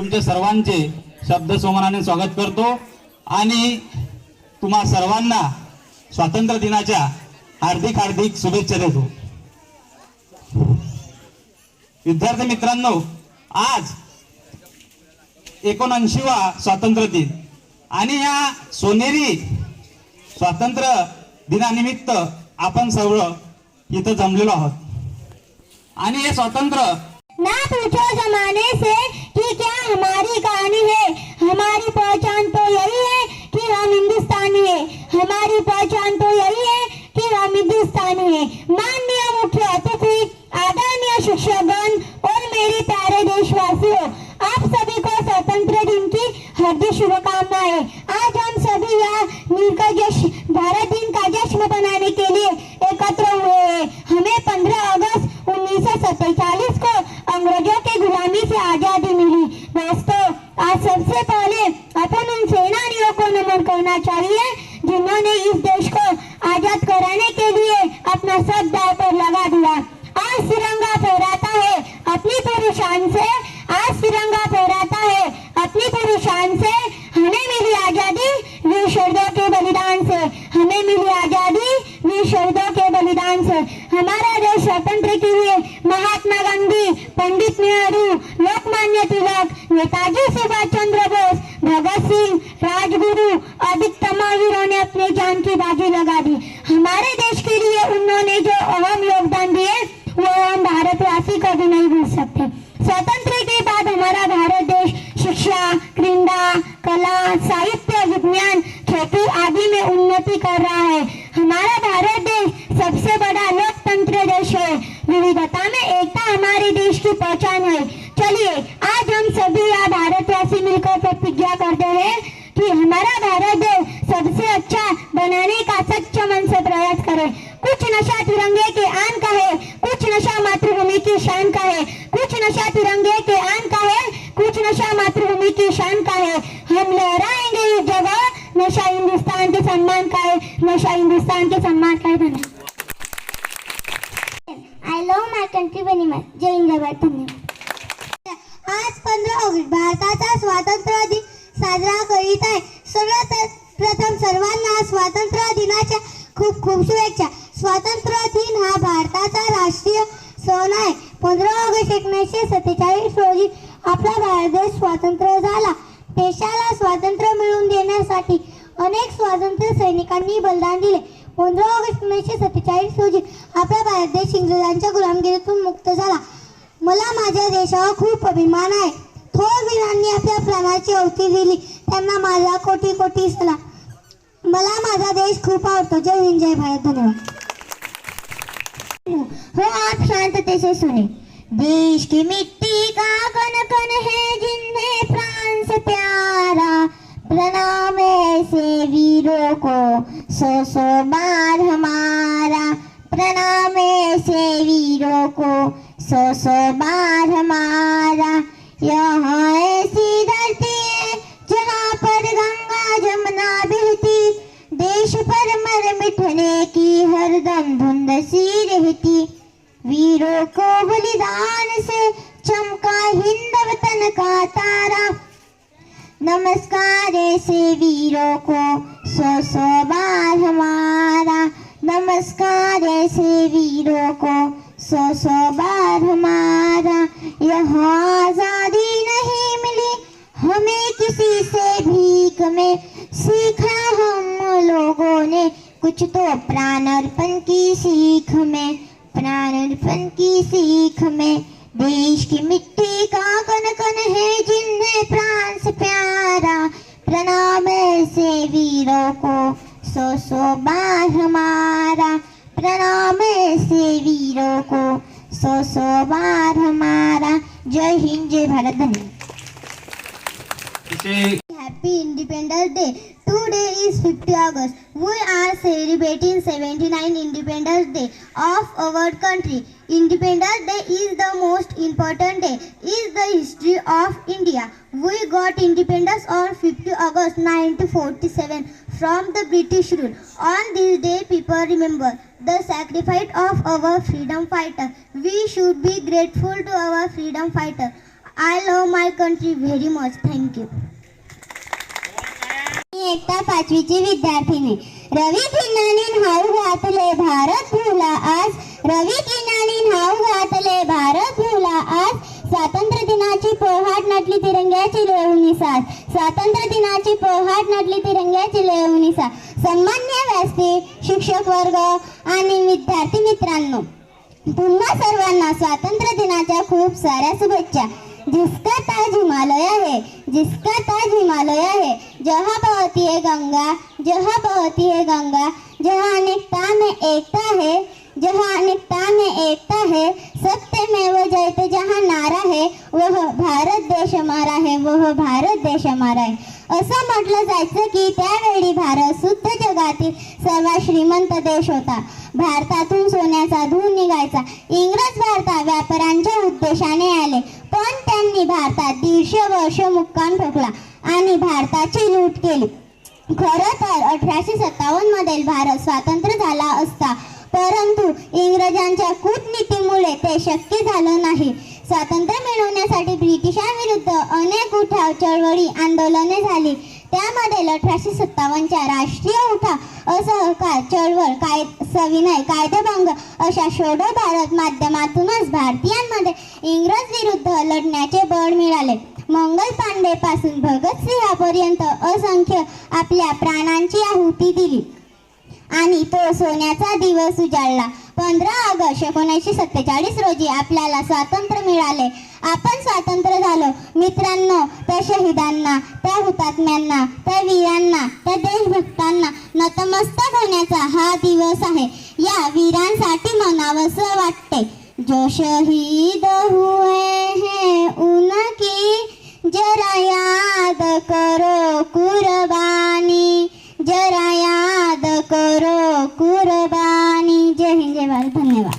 तुमचे सर्वांचे शब्दसोमनाने स्वागत करतो आणि तुम्हा सर्वांना स्वातंत्र्य दिनाच्या हार्दिक हार्दिक शुभेच्छा देतो. विद्यार्थी मित्रांनो आज एकोणऐंशीवा स्वातंत्र्य दिन आणि या सोनेरी स्वातंत्र्य दिनानिमित्त आपण सर्व इथं जमलेलो आहोत. आणि हे स्वातंत्र्य ना पूछो जमाने से क्या हमारी कहानी है? हमारी पहचान तो यही है चाहिए जिन्होंने इस देश को आज़ाद कराने के लिए अपना सब दाव पर लगा दिया। आज तिरंगा फहराता है, अपनी पूरी शान से, आज तिरंगा फहराता है, अपनी पूरी शान से, हमें मिली आज़ादी वीर शहीदों के बलिदान से, हमें मिली आज़ादी वीर शहीदों के बलिदान से। हमारा देश स्वतंत्र के लिए महात्मा गांधी, पंडित नेहरू, लोकमान्य तिलक, नेताजी सुभाष चंद्र हमारे देश के लिए उन्होंने जो अहम योगदान दिए, वो हम भारतवासी कभी नहीं भूल सकते। स्वतंत्र के बाद हमारा भारत देश शिक्षा, क्रीड़ा, कला, साहित्य, विज्ञान, खेती आदि में उन्नति कर रहा है। हमारा भारत देश सबसे बड़ा लोकतंत्र देश है। विविधता में एकता हमारे देश की पहचान है। चलिए, आज हम सभी यहाँ भारतवासी मिलकर प्रतिज्ञा करते हैं कि हमारा भारत नशा हिंदुस्तान के सम्मान का धन्यवाद I love my country very much जय हिंद धन्यवाद। आज पंधरा ऑगस्ट भारताचा स्वातंत्र्य दिन साजरा करीत आहे. सर्वात प्रथम सर्वांना स्वातंत्र्य दिनाच्या खूप खूप शुभेच्छा. स्वातंत्र्य दिन हा भारताचा राष्ट्रीय सण आहे. पंधरा ऑगस्ट एकोणीसशे सत्तेचाळीस रोजी आपला भारत देश स्वातंत्र्य झाला. देशाला स्वातंत्र्य मिळवून देण्यासाठी अनेक स्वातंत्र्य सैनिकांनी बलिदान दिले. पंधरा ऑगस्ट एकोणीसशे सत्तेचाळीस रोजी आपला भारत देश इंग्रजांच्या गुलामगिरीतून मुक्त झाला. मला माझ्या देशावर खूप अभिमान आहे. थोर वीरांनी आपल्या प्राणाची अवती दिली. त्यांना माझा कोटी कोटी सला मला माझा देश खूप आवडतो. जय हिंद जय भारत. धन्यवाद. हो आप शांतते से सुने. देश की मिट्टी का कन कन है जिन्हें प्राण से प्यारा प्रणाम ऐसे वीरों को सौ सौ बार हमारा प्रणाम ऐसे वीरों को सौ सौ बार हमारा। यहाँ ऐसी धरती है जहाँ पर गंगा जमुना बहती, देश पर मर मिटने की हरदम धुंध सी रहती। वीरों को बलिदान से चमका हिंद वतन का तारा नमस्कार ऐसे वीरों को सो सो बार हमारा नमस्कार ऐसे वीरों को सो सो बार हमारा यहाँ आज़ादी नहीं मिली, हमें किसी से भीख में। सीखा हम लोगों ने कुछ तो प्राण अर्पण की सीख में प्राण अर्पण की सीख में। देश की मिट्टी का कन कन है जिन्हें प्राण से प्यारा प्रणाम ऐसे वीरों को सौ सौ बार हमारा प्रणाम ऐसे वीरों को सो सो बार हमारा जय हिंद जय भारत अतिशय Happy Independence Day. Today is 50 August. We are celebrating 79 Independence Day of our country. Independence Day is the most important day. in the history of India. We got independence on 50 August 1947 from the British rule. On this day, people remember the sacrifice of our freedom fighter. We should be grateful to our freedom fighter. I love my country very much. Thank you. मी एकटा पाचवीची विद्यार्थिनी. रवी किनानी नाव घातले भारत भूला आज. रवी किनानी नाव घातले भारत भूला आज. स्वातंत्र्य दिनाची पोहाट नटली तिरंग्याची लेवणी साथ स्वातंत्र्य दिनाची पोहाट नटली तिरंग्याची लेवणी साथ सन्मान्य व्यासपीठ शिक्षक वर्ग आणि विद्यार्थी मित्रांनो तुम्हा सर्वांना स्वातंत्र्य दिनाच्या खूप साऱ्या शुभेच्छा. जिसका ताज हिमालय आहे जिसका ताज हिमालय आहे जहाँ बहती है गंगा जहाँ बहती है गंगा जहाँ अनेकता में एकता है जहाँ अनेकता में एकता है सत्य में वो जयते जहाँ नारा है वह भारत देश हमारा है वह भारत देश हमारा आहे असं म्हटलं जायचं की त्यावेळी भारत शुद्ध जगातील सर्वात श्रीमंत देश होता. भारतातून सोन्याचा धूर निघायचा. इंग्रज भारतात व्यापाऱ्यांच्या उद्देशाने आले. पण त्यांनी भारतात दीडशे वर्ष मुक्काम ठोकला. आणि भारताची लूट केली. खरं तर अठराशे सत्तावन्नमध्ये भारत स्वातंत्र्य झाला असता परंतु इंग्रजांच्या कूटनीतीमुळे ते शक्य झालं नाही. स्वातंत्र्य मिळवण्यासाठी ब्रिटिशांविरुद्ध अनेक उठाव चळवळी आंदोलने झाली. त्यामध्ये अठराशे सत्तावन्नच्या राष्ट्रीय उठाव असहकार चळवळ काय सविनय कायदेभंग अशा शोध भारत माध्यमातूनच भारतीयांमध्ये इंग्रज विरुद्ध लढण्याचे बळ मिळाले. मंगल पांडे पासून भगतसिंहापर्यंत असंख्य आपल्या प्राणांची आहुती दिली. आणि तो सोन्याचा दिवस उजाडला पंधरा ऑगस्ट एकोणीसशे सत्तेचाळीस रोजी आपल्याला स्वातंत्र्य मिळाले. आपण स्वातंत्र्य झालो. मित्रांनो त्या शहीदांना त्या हुतात्म्यांना त्या वीरांना त्या देशभक्तांना नतमस्तक होण्याचा हा दिवस आहे. या वीरांसाठी म्हणावंसं वाटते. जो शहीद हुए हैं जरा याद करो कुर्बानी जरा याद करो कुर्बानी. जय हिंद जय भारत धन्यवाद.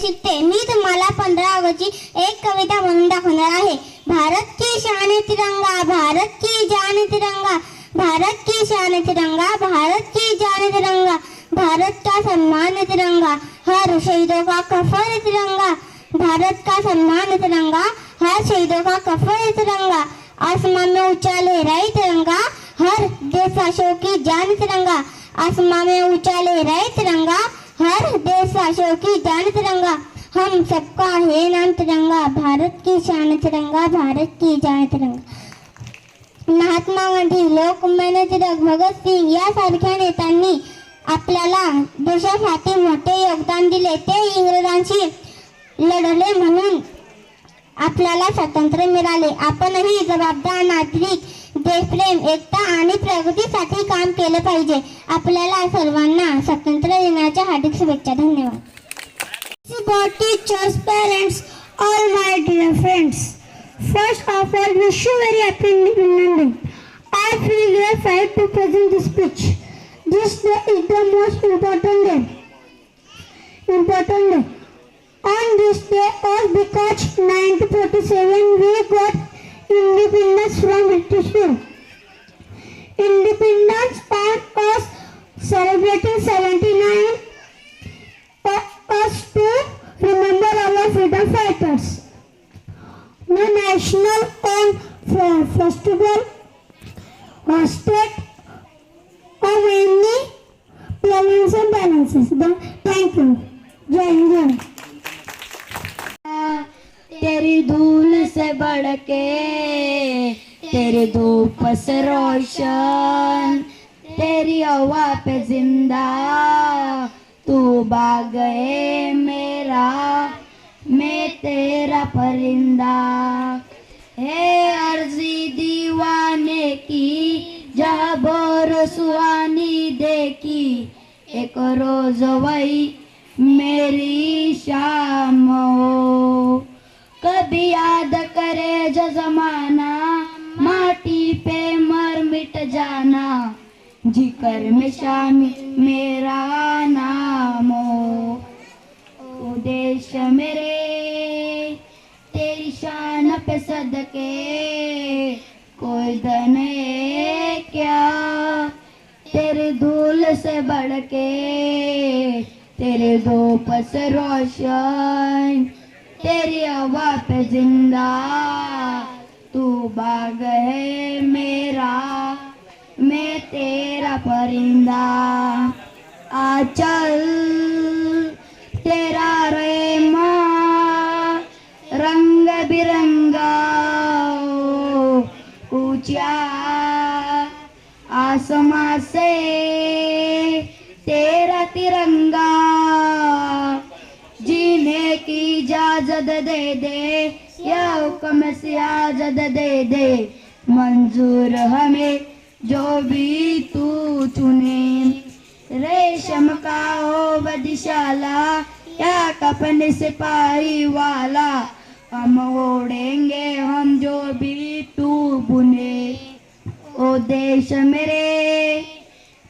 शिकते. मी तुम्हाला पंधरा ऑगस्टची एक कविता म्हणून दाखवणार आहे. भारत की शान तिरंगा भारत की जान तिरंगा भारत की शान तिरंगा भारत की जान तिरंगा भारत का सम्मान तिरंगा हर शहीदों का कफन तिरंगा भारत का सम्मान तिरंगा हर शहीदों का कफन तिरंगा आसमान में ऊँचा लहराई तिरंगा हर देशवासियों की जान तिरंगा आसमान में ऊँचा लहराई तिरंगा हर देशवासियों की जान तिरंगा हम सबका है नाम तिरंगा भारत की शान तिरंगा भारत की जान तिरंगा महात्मा गांधी लोकमान्य टिळक भगतसिंग यासारख्या नेत्यांनी आपल्याला देशासाठी मोठे योगदान दिले. ते इंग्रजांशी लढले म्हणून आपल्याला स्वातंत्र्य मिळाले आपणही जबाबदार नागरिक देशप्रेम एकता आणि प्रगतीसाठी काम केले पाहिजे आपल्याला सर्वांना स्वातंत्र्य दिनाच्या हार्दिक शुभेच्छा धन्यवाद teachers parents all my dear friends first of all wish you very happy Independence Day I feel gratified to present this speech. This day is the most important day. Important day. On this day, all because 1947 we got independence from British rule. Independence on us से रोशन तेरी हवा पे ज़िंदा। तू बाग है मेरा, मैं तेरा परिंदा। है अर्जी दीवाने की, जब सुहानी देखी, एक रोज वही मेरी शाम हो। कभी याद करे जो जमाना जिकर में शामिल मेरा नाम हो। देश मेरे तेरी शान पे सदके। कोई धन क्या? तेरे धूल से बढ़ के तेरे धूप से रोशन। तेरी हवा पे जिंदा। तू बाग है मेरा। तेरा परिंदा आ चल तेरा रेमा रंग बिरंगा ऊँचा आसमां से तेरा तिरंगा जीने की इजाज़त दे दे, या हुक्म से आजत दे दे। मंजूर हमें जो भी तू चुने, रेशम का हो बदिशाला, या कपन सिपाही वाला, हम ओढ़ेंगे, हम जो भी तू बुने। ओ देश मेरे,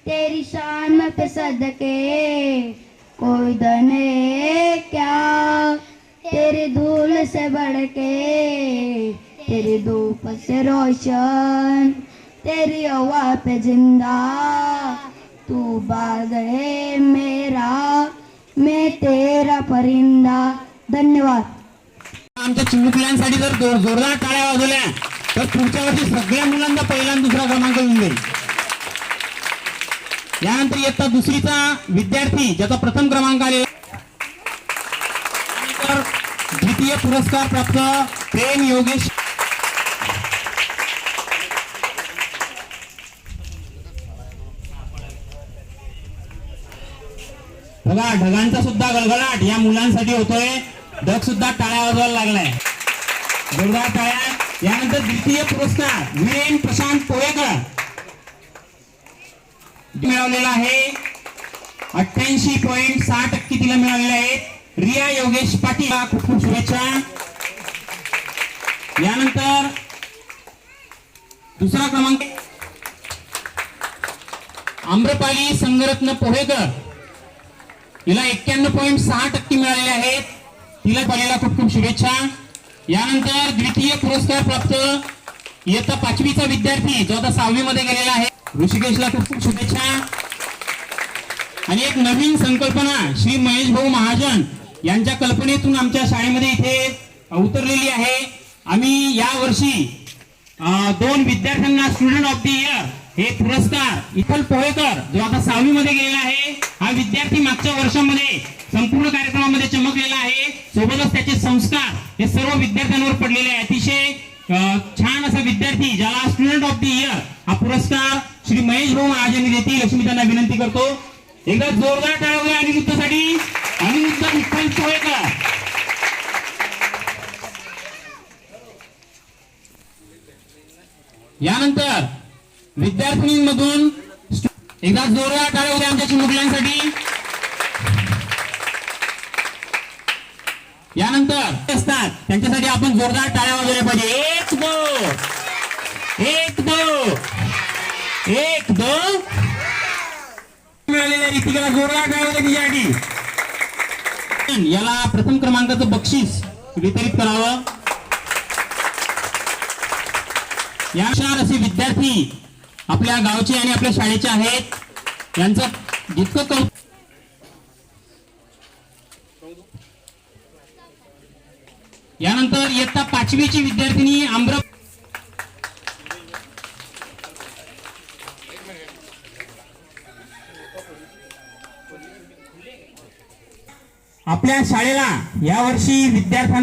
तेरी शान पे सदके, कोई दने क्या? तेरी धूल से बढ़ के तेरी धूप से रोशन। तेरी हवा पे जिंदा। तू बाग है मेरा मैं तेरा परिंदा। धन्यवाद। आमच्या चिमुकल्यांसाठी जर जोरदार टाळ्या वाजवल्या तर पुढच्या वर्षी सगळ्या मुलांना पहिला दुसरा क्रमांक येऊन जाईल. यानंतर इयत्ता दुसरीचा विद्यार्थी ज्याचा प्रथम क्रमांक आलेला द्वितीय पुरस्कार प्राप्त प्रेम योगेश. बघा ढगांचा सुद्धा गळगळाट या मुलांसाठी होतोय. ढग सुद्धा टाळ्या वाजवायला लागलाय. जोरदार टाळ्या. यानंतर द्वितीय पुरस्कार. वीरेन प्रशांत पोळेकर. मिळवलेला आहे. अठ्ठ्याऐंशी पॉईंट सहा टक्के तिला मिळालेले आहेत. रिया योगेश पाटील खूप खूप शुभेच्छा. यानंतर दुसरा क्रमांक. आम्रपाली संगरत्न पोहेकर हिला एक्क्याण्णव पॉईंट सहा टक्के मिळालेले आहेत. तिला पालीला खूप खूप शुभेच्छा. यानंतर द्वितीय पुरस्कार प्राप्त इयत्ता पाचवीचा विद्यार्थी जो आता सहावी मध्ये गेलेला आहे. ऋषिकेशला खूप खूप शुभेच्छा. आणि एक नवीन संकल्पना श्री महेश भाऊ महाजन यांच्या कल्पनेतून आमच्या शाळेमध्ये इथे उतरलेली आहे. आम्ही या वर्षी दोन विद्यार्थ्यांना स्टुडंट ऑफ द इयर हे पुरस्कार इथल पोहेकर जो आता सहावी मध्ये गेलेला आहे हा वर्षामध्ये संपूर्ण कार्यक्रमामध्ये चमकलेला आहे. सोबतच त्याचे संस्कार हे सर्व विद्यार्थ्यांवर पडलेले आहे. अतिशय छान असा विद्यार्थी ज्याला स्टुडंट ऑफ द इयर हा पुरस्कार श्री महेश भाऊ महाजन देतील अशी मी त्यांना विनंती करतो. एकदा जोरदार टाळवूया अनिरुद्धसाठी अनिरुद्ध विठ्ठल सोयकर. यानंतर विद्यार्थिनींमधून एकदा जोरदार टाळ्या आमच्या चिमुकल्यांसाठी. यानंतर असतात. त्यांच्यासाठी आपण जोरदार टाळ्या वाजवल्या पाहिजे. एक दो. एक दो. एक दो. मिळालेल्या रीतिकेला जोरदार टाळ्या होत्या तिच्यासाठी याला प्रथम क्रमांकाचं बक्षीस वितरित करावं. या चार असे विद्यार्थी आपल्या गावचे आणि आपल्या शाळेचे आहेत. यांचं जितकं कौतुक यानंतर इयत्ता पाचवीची विद्यार्थिनी आम्र आपल्या शाळेला यावर्षी विद्यार्थ्यांना